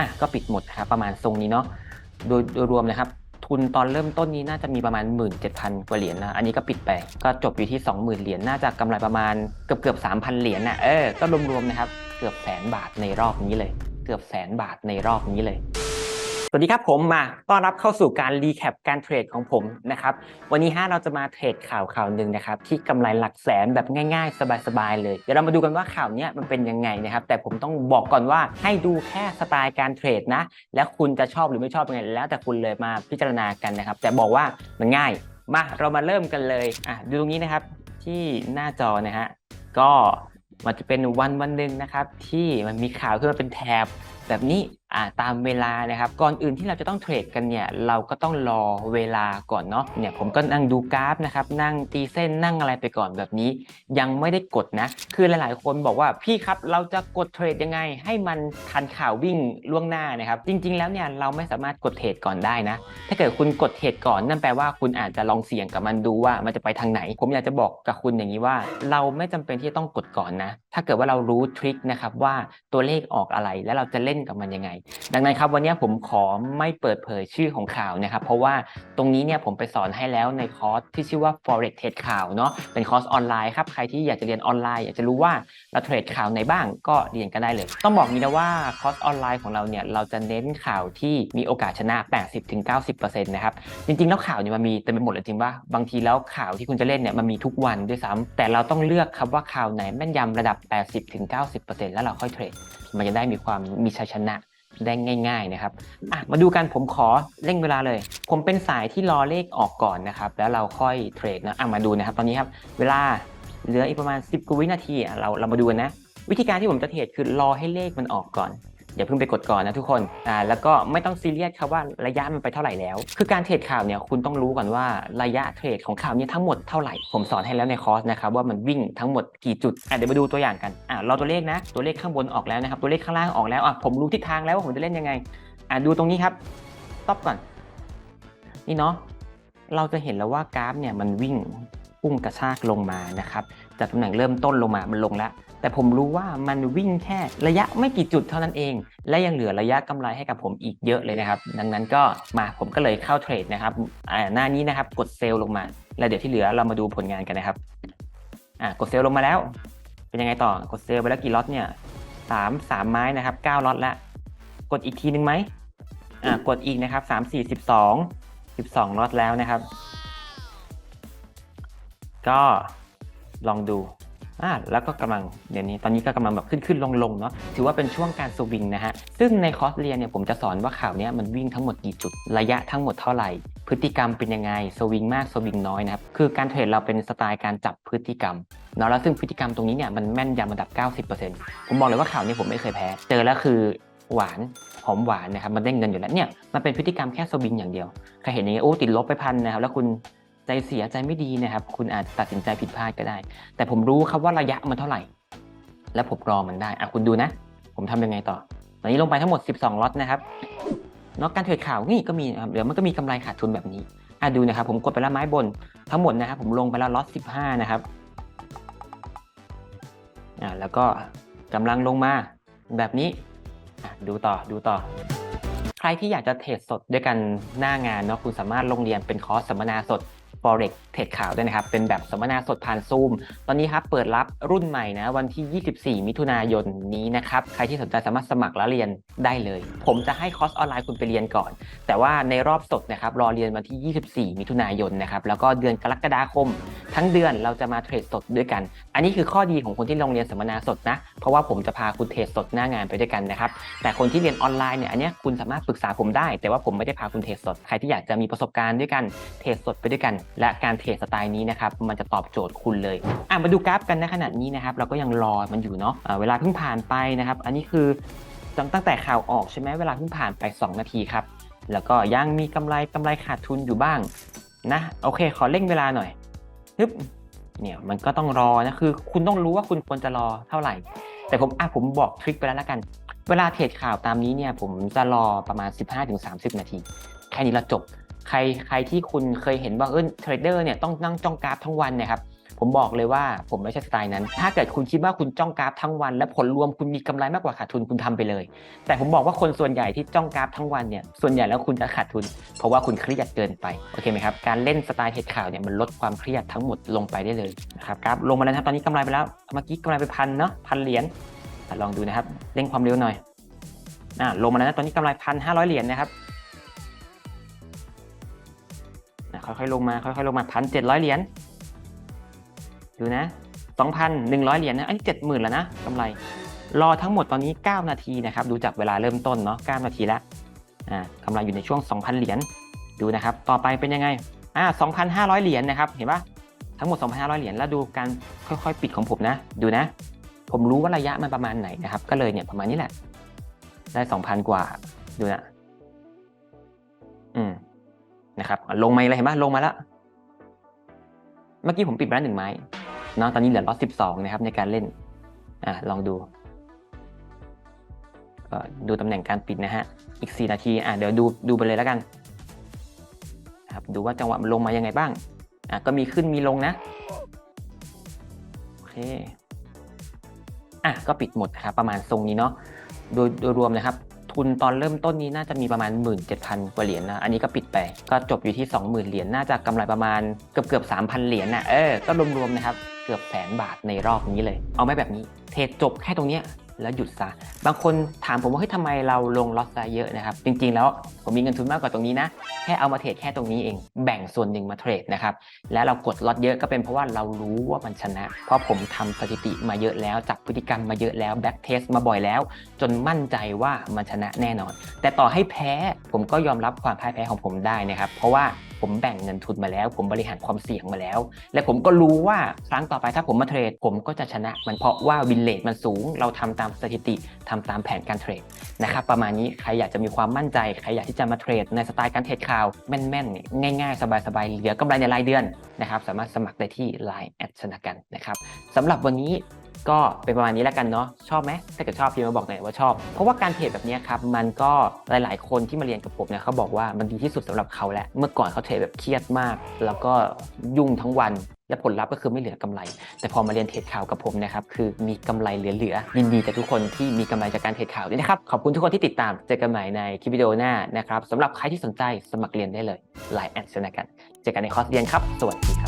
อะก็ปิดหมดนะครับประมาณทรงนี้เนาะโดยโดยรวมนะครับ ทุนตอนเริ่มต้นนี้น่าจะมีประมาณ 17,000 กว่าเหรียญนะอันนี้ก็ปิดไปก็จบอยู่ที่ 20,000 เหรียญน่าจะกำไรประมาณเกือบเกือบ3,000 เหรียญนะเออก็รวมๆนะครับเกือบแสนบาทในรอบนี้เลย เกือบแสนบาทในรอบนี้เลย สวัสดีครับผมมาต้อนรับเข้าสู่การรีแคปการเทรดของผมนะครับวันนี้ฮะเราจะมาเทรดข่าวข่าวหนึ่งนะครับที่กำไรหลักแสนแบบง่ายๆ สบายๆ เลยเดี๋ยวเรามาดูกันว่าข่าวเนี้ยมันเป็นยังไงนะครับแต่ผมต้องบอกก่อนว่าให้ดูแค่สไตล์การเทรดนะ แล้วคุณจะชอบหรือไม่ชอบยังไงแล้วแต่คุณเลยมาพิจารณากันนะครับ แต่บอกว่ามันง่ายมาเรามาเริ่มกันเลยอะดูตรงนี้นะครับที่หน้าจอนะฮะก็มันจะเป็นวันวันหนึ่งนะครับที่มันมีข่าวขึ้นมาเป็นแถบแบบนี้ ตามเวลานะครับก่อนอื่นที่เราจะต้องเทรดกันเนี่ยเราก็ต้องรอเวลาก่อนเนาะเนี่ยผมก็นั่งดูกราฟนะครับนั่งตีเส้นนั่งอะไรไปก่อนแบบนี้ ยังไม่ได้กดนะ คือหลาย ๆ คนบอกว่าพี่ครับเราจะกดเทรดยังไง ให้มันทันข่าววิ่งล่วงหน้านะครับ จริง ๆ แล้วเนี่ยเราไม่สามารถกดเทรดก่อนได้นะ ถ้าเกิดคุณกดเทรดก่อนนั่นแปลว่าคุณอาจจะลองเสี่ยงกับมันดูว่ามันจะไปทางไหน ผมอยากจะบอกกับคุณอย่างนี้ว่า เราไม่จำเป็นที่จะต้องกดก่อนนะถ้าเกิดว่าเรารู้ทริคนะครับว่าตัวเลขออกอะไรแล้วเราจะเล่นกับมันยังไงดังนั้นครับวันนี้ผมขอไม่เปิดเผยชื่อของข่าวนะครับ เพราะว่าตรงนี้เนี่ยผมไปสอนให้แล้วในคอร์สที่ชื่อว่า forex เทรดข่าวเนาะเป็นคอร์สออนไลน์ครับใครที่อยากจะเรียนออนไลน์อยากจะรู้ว่าเราเทรดข่าวไหนบ้างก็เรียนกันได้เลย ต้องบอกนี้นะว่าคอร์สออนไลน์ของเราเนี่ยเราจะเน้นข่าวที่มีโอกาสชนะ 80-90%นะครับจริงๆแล้วข่าวเนี่ยมันมีเต็มไปหมดเลยจริงป่ะบางทีแล้วข่าวที่คุณจะเล่นเนี่ยมันมีทุกวันด้วยซ้ำแต่เราต้องเลือกครับว่าข่าวไหนแม่นยำระดับ 80-90%แล้วเราค่อยเทรดมันจะได้มีความมีชัยชนะ ได้ง่าย ๆนะครับอะมาดูกันผมขอเร่งเวลาเลย ผมเป็นสายที่รอเลขออกก่อนนะครับ แล้วเราค่อยเทรดนะอะมาดูนะครับ ตอนนี้ครับ เวลาเหลืออีกประมาณ 10กว่าวินาทีอะเราเรามาดูกันนะ วิธีการที่ผมจะเทรดคือรอให้เลขมันออกก่อน อย่าเพิ่งไปกดก่อนนะทุกคนอ่าแล้วก็ไม่ต้องซีเรียสครับว่าระยะมันไปเท่าไหร่แล้ว คือการเทรดข่าวเนี่ยคุณต้องรู้ก่อนว่าระยะเทรดของข่าวเนี้ทั้งหมดเท่าไหร่ ผมสอนให้แล้วในคอร์สนะครับว่ามันวิ่งทั้งหมดกี่จุดอะเดี๋ยวมาดูตัวอย่างกันอ่ารอตัวเลขนะ ตัวเลขข้างบนออกแล้วนะครับ ตัวเลขข้างล่างออกแล้วอะผมรู้ทิศทางแล้วว่าผมจะเล่นยังไงอะดูตรงนี้ครับต็อปก่อน นี่เนาะเราจะเห็นแล้วว่ากราฟเนี่ยมันวิ่งพุ่งกระชากลงมานะครับจากตำแหน่งเริ่มต้นลงมามันลงแล้ว แต่ผมรู้ว่ามันวิ่งแค่ระยะไม่กี่จุดเท่านั้นเอง และยังเหลือระยะกำไรให้กับผมอีกเยอะเลยนะครับ ดังนั้นก็มาผมก็เลยเข้าเทรดนะครับอ่าหน้านี้นะครับกดเซลล์ลงมา แล้วเดี๋ยวที่เหลือเรามาดูผลงานกันนะครับอ่ากดเซลล์ลงมาแล้ว เป็นยังไงต่อกดเซลล์ไปแล้วกี่ล็อตเนี่ยสามสามไม้นะครับเก้าล็อตแล้วกดอีกทีนึงไหมอ่ากดอีกนะครับสามสี่สิบสองสิบสองล็อตแล้วนะครับ ก็ลองดู อ่าแล้วก็กำลังเดี๋ยวนี้ตอนนี้ก็กำลังแบบขึ้นขึ้นลงลงเนาะถือว่าเป็นช่วงการสวิงนะฮะซึ่งในคอร์สเรียนเนี่ยผมจะสอนว่าข่าวเนี้ยมันวิ่งทั้งหมดกี่จุดระยะทั้งหมดเท่าไหร่ พฤติกรรมเป็นยังไงสวิงมากสวิงน้อยนะครับคือการเทรดเราเป็นสไตล์การจับพฤติกรรมเนาะแล้วซึ่งพฤติกรรมตรงนี้เนี่ยมันแม่นยำระดับ 90%ผมบอกเลยว่าข่าวนี้ผมไม่เคยแพ้ เจอแล้วคือหวานหอมหวานนะครับมันได้เงินอยู่แล้วเนี่ยมันเป็นพฤติกรรมแค่สวิงอย่างเดียวใครเห็นอย่างนี้โอ้ติดลบไปพันนะครับแล้วคุณ ใจเสียใจไม่ดีนะครับ คุณอาจจะตัดสินใจผิดพลาดก็ได้ แต่ผมรู้ครับว่าระยะมันเท่าไหร่ แล้วผมรอมันได้อะคุณดูนะ ผมทำยังไงต่อ ตอนนี้ลงไปทั้งหมด 12ล็อตนะครับนอกการเทรดข่าวนี่ก็มีครับเดี๋ยวมันก็มีกำไรขาดทุนแบบนี้อะดูนะครับ ผมกดไปแล้วไม้บนทั้งหมดนะครับ ผมลงไปแล้วล็อต15นะครับอะแล้วก็กำลังลงมาแบบนี้อะดูต่อดูต่อ ใครที่อยากจะเทรดสดด้วยกันหน้างานเนาะคุณสามารถลงเรียนเป็นคอร์สสัมมนาสด Forex เทรดข่าวด้วยนะครับ เป็นแบบสัมมนาสดผ่านซูม ตอนนี้ครับเปิดรับรุ่นใหม่นะ วันที่ 24 มิถุนายนนี้นะครับ ใครที่สนใจสามารถสมัครและเรียนได้เลย ผมจะให้คอร์สออนไลน์คุณไปเรียนก่อน แต่ว่าในรอบสดนะครับ รอเรียนวันที่ 24 มิถุนายนนะครับ แล้วก็เดือนกรกฎาคม ทั้งเดือนเราจะมาเทรดสดด้วยกัน อันนี้คือข้อดีของคนที่ลงเรียนสัมมนาสดนะ เพราะว่าผมจะพาคุณเทรดสดหน้างานไปด้วยกันนะครับ แต่คนที่เรียนออนไลน์เนี่ย อันนี้คุณสามารถปรึกษาผมได้ แต่ว่าผมไม่ได้พาคุณเทรดสด ใครที่อยากจะมีประสบการณ์ด้วยกัน เทรดสดไปด้วยกันและการเทรดสไตล์นี้นะครับมันจะตอบโจทย์คุณเลยอะมาดูกราฟกันในขณะนี้นะครับเราก็ยังรอมันอยู่เนาะอ่าเวลาเพิ่งผ่านไปนะครับ อันนี้คือตั้งตั้งแต่ข่าวออกใช่ไหมเวลาเพิ่งผ่านไป 2 นาทีครับแล้วก็ยังมีกำไรกำไรขาดทุนอยู่บ้างนะโอเค ขอเร่งเวลาหน่อยฮึบเนี่ยมันก็ต้องรอนะคือ คุณต้องรู้ว่าคุณควรจะรอเท่าไหร่ แต่ผมอะผมบอกทริคไปแล้วละกัน เวลาเทรดข่าวตามนี้เนี่ยผมจะรอประมาณ 15-30 นาที แค่นี้ละจบ ใครใครที่คุณเคยเห็นว่าเออเทรดเดอร์เนี่ยต้องนั่งจ้องกราฟทั้งวันนี่ยครับผมบอกเลยว่าผมไม่ใช่สไตล์นั้น ถ้าเกิดคุณคิดว่าคุณจ้องกราฟทั้งวัน และผลรวมคุณมีกำไรมากกว่าขาดทุนคุณทำไปเลย แต่ผมบอกว่าคนส่วนใหญ่ที่จ้องกราฟทั้งวันเนี่ยส่วนใหญ่แล้วคุณจะขาดทุน เพราะว่าคุณเครียดเกินไปโอเคไหมครับการเล่นสไตล์เทรดข่าวเนี่ยมันลดความเครียดทั้งหมดลงไปได้เลยนะครับกราฟลงมาแล้วครับตอนนี้กำไรไปแล้วเมื่อกี้กำไรไปพันเนาะพันเหรียญอ่ลองดูนะครับเร่งความเร็วหน่อยอ่าลงมาแล้วนะตอนนี้กำไรพันห้าร้อยเหรียญนะครับ ค่อยๆลงมาค่อยๆลงมาพันเจ็ดร้อยเหรียญดูนะสองพันหนึ่งร้อยเหรียญนะอันนี้เจ็ดหมื่นแล้วนะกำไร รอทั้งหมดตอนนี้ 9 นาทีนะครับดูจากเวลาเริ่มต้นเนาะ9นาทีแล้วอ่ากำลังอยู่ในช่วง 2,000 เหรียญดูนะครับ ต่อไปเป็นยังไงอ่า2,500 เหรียญนะครับเห็นปะทั้งหมด 2,500 เหรียญแล้วดูการค่อยๆ ปิดของผมนะ ดูนะ ผมรู้ว่าระยะมันประมาณไหนนะครับ ก็เลยเนี่ยประมาณนี้แหละ ได้ 2,000 กว่าดูนะ นะครับ ลงมาเลยเห็นปะลงมาแล้ว เมื่อกี้ผมปิดไปแล้วหนึ่งไม้เนาะตอนนี้เหลือร้อยสิบสองนะครับ ในการเล่น อะลองดูก็ดูตำแหน่งการปิดนะฮะ อีก 4 นาที อะเดี๋ยวดูดูไปเลยแล้วกันครับดูว่าจังหวะมันลงมายังไงบ้าง อะก็มีขึ้นมีลงนะ โอเค อะก็ปิดหมดนะครับ ประมาณทรงนี้เนาะ โดยโดยรวมนะครับ ทุนตอนเริ่มต้นนี้น่าจะมีประมาณ 17,000กว่าเหรียญนะ อันนี้ก็ปิดไป ก็จบอยู่ที่ 20,000 เหรียญ น่าจะกำไรประมาณเกือบเกือบ3,000 เหรียญนะเออ ก็รวมๆนะครับ เกือบแสนบาทในรอบนี้เลย เอาไหม่แบบนี้ เทรดจบแค่ตรงเนี้ยแล้วหยุดซะ บางคนถามผมว่าเฮ้ยทำไมเราลงล็อตซะเยอะนะครับ จริงๆแล้ว ผมมีเงินทุนมากกว่าตรงนี้นะ แค่เอามาเทรดแค่ตรงนี้เอง แบ่งส่วนหนึ่งมาเทรดนะครับ และเรากดล็อตเยอะก็เป็นเพราะว่าเรารู้ว่ามันชนะ เพราะผมทำสถิติมาเยอะแล้ว จับพฤติกรรมมาเยอะแล้วแบ็กเทสมาบ่อยแล้ว จนมั่นใจว่ามันชนะแน่นอน แต่ต่อให้แพ้ผมก็ยอมรับความพ่ายแพ้ของผมได้นะครับ เพราะว่าผมแบ่งเงินทุนมาแล้ว ผมบริหารความเสี่ยงมาแล้ว และผมก็รู้ว่าครั้งต่อไปถ้าผมมาเทรด ผมก็จะชนะ มันเพราะว่าวินเลทมันสูง เราทำตามสถิติทำตามแผนการเทรดนะครับประมาณนี้ใครอยากจะมีความมั่นใจใครอยากที่จะจะมาเทรดในสไตล์การเทรดข่าวแม่นๆง่ายๆ สบายๆ เหลือกำไรในรายเดือนนะครับสามารถสมัครได้ที่ Line แอดชนะกันนะครับสำหรับวันนี้ก็เป็นประมาณนี้แล้วกันเนาะชอบไหมถ้าเกิดชอบพิมพ์มาบอกหน่อยว่าชอบ เพราะว่าการเทรดแบบนี้ครับมันก็หลาย ๆ คนที่มาเรียนกับผมเนี่ยเขาบอกว่ามันดีที่สุดสำหรับเขาแหละเมื่อก่อนเขาเทรดแบบเครียดมาก แล้วก็ยุ่งทั้งวัน และผลลัพธ์ก็คือไม่เหลือกำไร แต่พอมาเรียนเทรดข่าวกับผมนะครับคือมีกำไรเหลือๆยินดีกับทุกคนที่มีกำไรจากการเทรดข่าวด้วยนะครับขอบคุณทุกคนที่ติดตามเจอกันใหม่ในคลิปวิดีโอหน้านะครับสำหรับใครที่สนใจสมัครเรียนได้เลยไลน์แอดชนะกันเจอกันในคอร์สเรียนครับ สวัสดี